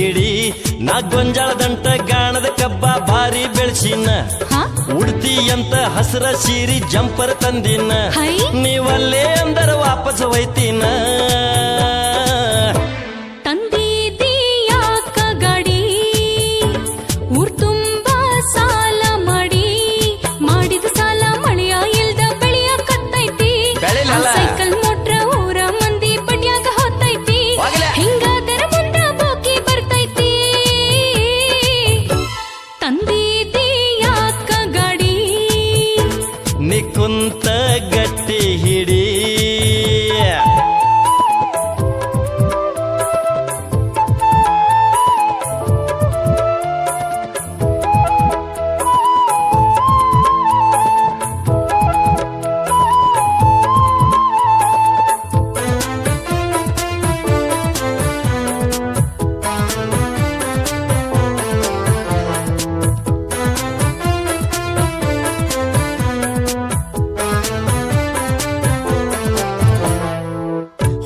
ಹಿಡಿ ನಾ ಗೊಂಜಾಳ ದಂಟ ಗಾಣದ ಕಬ್ಬ ಭಾರಿ ಬೆಳಸಿನ. ಉಡ್ತಿ ಅಂತ ಹಸರ ಸೀರಿ ಜಂಪರ್ ತಂದಿನ. ನೀವಲ್ಲೇ ಅಂದರ ವಾಪಸ್ ಹೋಯ್ತೀನ. ತಂದಿದಿ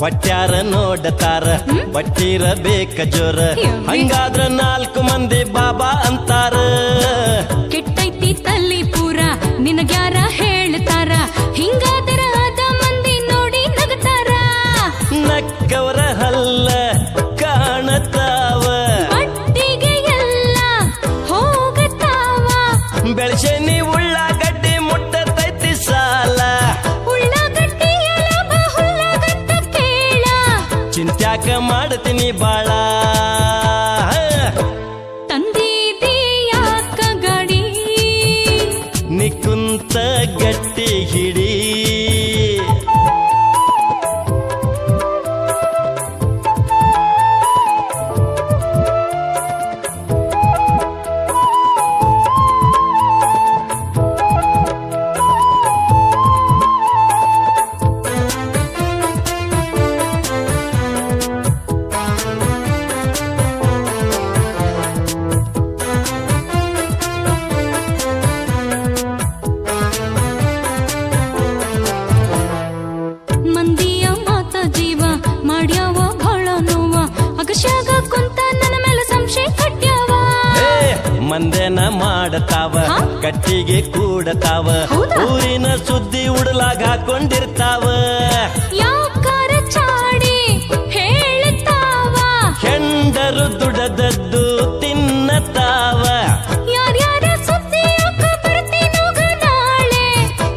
ಹೊಟ್ಯಾರ ನೋಡತಾರ ಬಟ್ಟಿರಬೇಕ ಜೋರ. ಯವ್ವಿ. ಹಂಗಾದ್ರ ನಾಲ್ಕು ಮಂದಿ ಬಾಬಾ ಅಂತಾರ. ಚಿಂತ್ಯಾಕ ಮಾಡ್ತೀನಿ ಬಾಳ? ತಂದಿದೆಯಾಕ ಗಡಿ ಗಾಡಿ ನೀ ಕುಂತ ಗಟ್ಟಿ ಮಂದೇನ ಮಾಡತಾವ ಕಟ್ಟಿಗೆ ಕೂಡತಾವ? ಊರಿನ ಸುದ್ದಿ ಉಡಲಾಗ ಹಾಕೊಂಡಿರ್ತಾವ. ಹೆಂಡರು ದುಡದದ್ದು ತಿನ್ನತಾವ.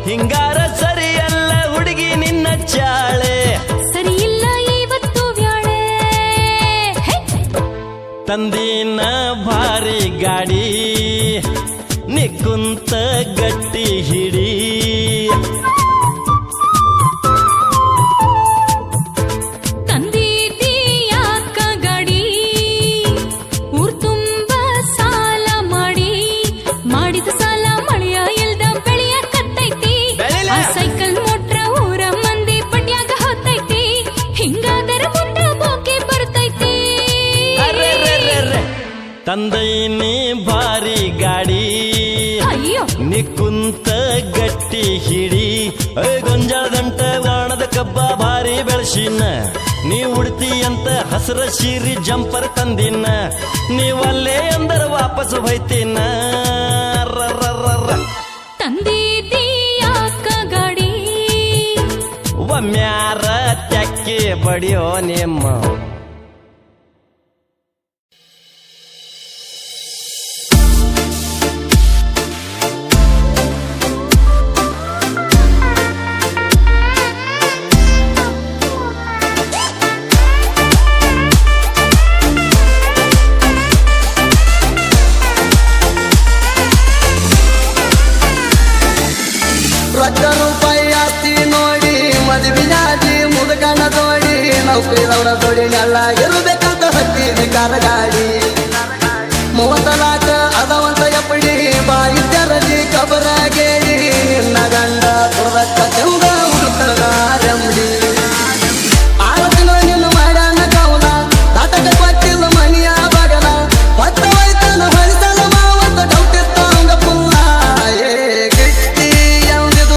ಹಿಂಗಾರ ಸರಿಯಲ್ಲ ಹುಡುಗಿ ನಿನ್ನ ಚಾಳೆ. ಸರಿ ಇವತ್ತು ತಂದಿನ ಭಾರಿ ಗಾಡಿ ಕುಂತ ಗಟ್ಟಿ ಹಿಡಿ. ತಂದೈನಿ ಭಾರಿ ಗಾಡಿ. ಅಯ್ಯೋ. ನೀ ಕುಂತ ಗಟ್ಟಿ ಹಿಡಿ. ಗೊಂಜಾಳ ಗೊಂಜಾಳದಂಟ ವಾಣದ ಕಬ್ಬ ಭಾರಿ ಬೆಳಸಿನ. ನೀ ಉಡ್ತಿ ಅಂತ ಹಸರ ಸೀರಿ ಜಂಪರ್ ತಂದಿನ. ನೀವಲ್ಲೇ ಅಂದರ ವಾಪಸ್ ಹೋಯ್ತೀನ. ಒಮ್ಮ್ಯಾರ ತೆಕ್ಕೆ ಬಡಿಯೋ ನಿಮ್ಮ ಲಕ್ಷ ರೂಪಾಯಿ ಆಸ್ತಿ ನೋಡಿ ಮದುವಿನಾದಿ ಮುದುಕನ ತೋಡಿ, ನೌಕರಿದವರ ತೋಡಿನೆಲ್ಲ ಇರಬೇಕಂತ ಹತ್ತಿನ ಕಾರಗಾಡಿ ಮೂವತ್ತ ಲಾಟ ಅದವಂತ ಎಪ್ಪಡಿ ಬಾಯಿದ್ದರದಿ ಕಬರಾಗೇರಿ